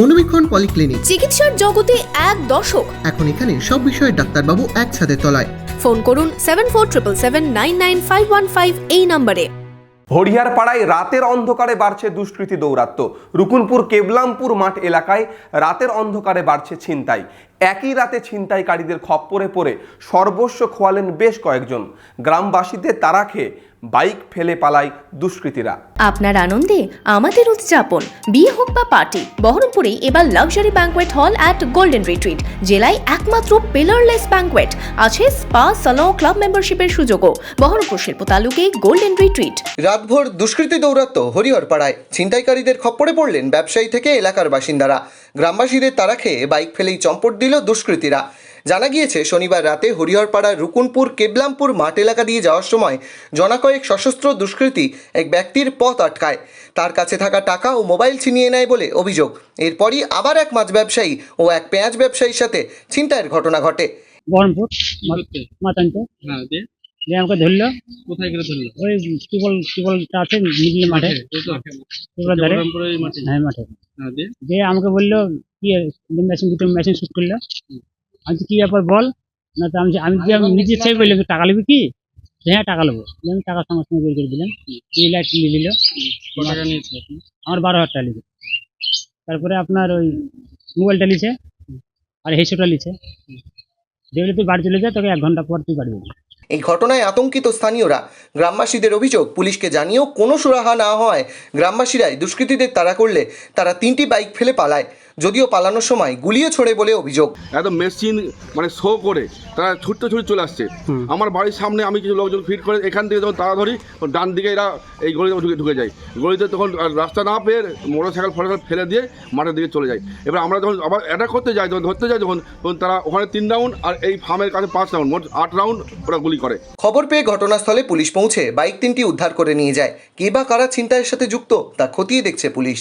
মনোবীক্ষণ polyclinic. চিকিৎসার জগতে এক দশক এখন এখানে সব বিষয়ে ডাক্তারবাবু একসাথে তলায়। ফোন করুন seven four triple seven nine nine five one five এই নম্বরে। হরিয়ার পাড়ায় রাতের অন্ধকারে বাড়ছে দুষ্কৃতী দৌরাত্ম্য। রুকুনপুর কেবলামপুর মাঠ এলাকায় রাতের অন্ধকারে বাড়ছে ছিনতাই। একই রাতে ছিনতাইকারীদের খপ্পরে পড়ে সর্বস্ব খোয়ালেন বেশ কয়েকজন। গ্রামবাসীদের তারা খেয়ে বাইক ফেলে পালায় দুষ্কৃতীরা। আপনার আনন্দে আমাদের উদযাপন। বিয়ে হোক বা পার্টি বহরমপুরে এবার luxury banquet hall at golden retreat. জেলায় একমাত্র পিলারলেস ব্যাঙ্কোয়েট। আছে স্পা সালন ক্লাব মেম্বারশিপের সুযোগও। বহরমপুর শিল্প তালুকে গোল্ডেন রিট্রিট। রাতভর দুষ্কৃতী দৌরাত্ম হরিহরপাড়ায়। ছিনতাইকারীদের খপ্পরে পড়লেন ব্যবসায়ী থেকে এলাকার বাসিন্দারা। গ্রামবাসীদের তারা খেয়ে বাইক ফেলেই চম্পট দিল দুষ্কৃতীরা। জানা গিয়েছে শনিবার রাতে হরিহরপাড়ার রুকুনপুর কেবলামপুর মাঠ এলাকা দিয়ে যাওয়ার সময় জনাকয়েক সশস্ত্র দুষ্কৃতী এক ব্যক্তির পথ আটকায়। তার কাছে থাকা টাকা ও মোবাইল ছিনিয়ে নেয় বলে অভিযোগ। এরপরই আবার এক মাছ ব্যবসায়ী ও এক পেঁয়াজ ব্যবসায়ীর সাথে ছিনতাইয়ের ঘটনা ঘটে। দিয়ে আমাকে ধরলো কোথায় গেলে ধরলো? ওই টিউবল টিউবলটা আছে মিডিলে মাঠে। ধারে। হ্যাঁ মাঠে। হ্যাঁ দিয়ে? আমাকে বলল কি মেশিন দুটো মেশিন শুট করল? আমি কি ব্যাপার বল? না তো আমি আমি কি আমি নিজে চাই বললাম টাকা নেবি কি? যে, হ্যাঁ টাকা নেব। আমি টাকা সঙ্গে সঙ্গে বের করে দিলাম। এই লাইট নিয়ে দিল? আমার বারো হাজার টাকা লিখে তারপরে আপনার ওই মোবাইলটা লিছে আর হেডশোটা লিছে দেখলে তুই বাড়ি চলে যা তোকে এক ঘণ্টা পর তুই বাড়ি যাবি। এই ঘটনায় আতঙ্কিত স্থানীয়রা। গ্রামবাসীদের অভিযোগ, পুলিশকে জানিয়েও কোনো সুরাহা না হওয়ায় গ্রামবাসীরাই দুষ্কৃতীদের তাড়া করলে তারা তিনটি বাইক ফেলে পালায়। যদিও পালানোর সময় গুলিও ছোড়ে বলে অভিযোগ। একদম মেশিন মানে শো করে তারা ছুটতে ছুটে চলে আসছে। আমার বাড়ির সামনে আমি কিছু লোকজন ফিট করে এখান থেকে যখন তারা ধরি তখন ডান দিকে এরা এই গলিতে ঢুকে ঢুকে যায়। গলিতে তখন রাস্তা না পেয়ে মোটর সাইকেল ফটোসাইকেল ফেলে দিয়ে মাঠের দিকে চলে যায়। এবার আমরা যখন আবার অ্যাটাক করতে যাই যখন ধরতে যাই যখন তখন তারা ওখানে তিন রাউন্ড আর এই ফার্মের কাছে পাঁচ রাউন্ড মোট আট রাউন্ড ওরা গুলি করে। খবর পেয়ে ঘটনাস্থলে পুলিশ পৌঁছে বাইক তিনটি উদ্ধার করে নিয়ে যায়। কে বা কারা ছিনতাইয়ের সাথে যুক্ত তা খতিয়ে দেখছে পুলিশ।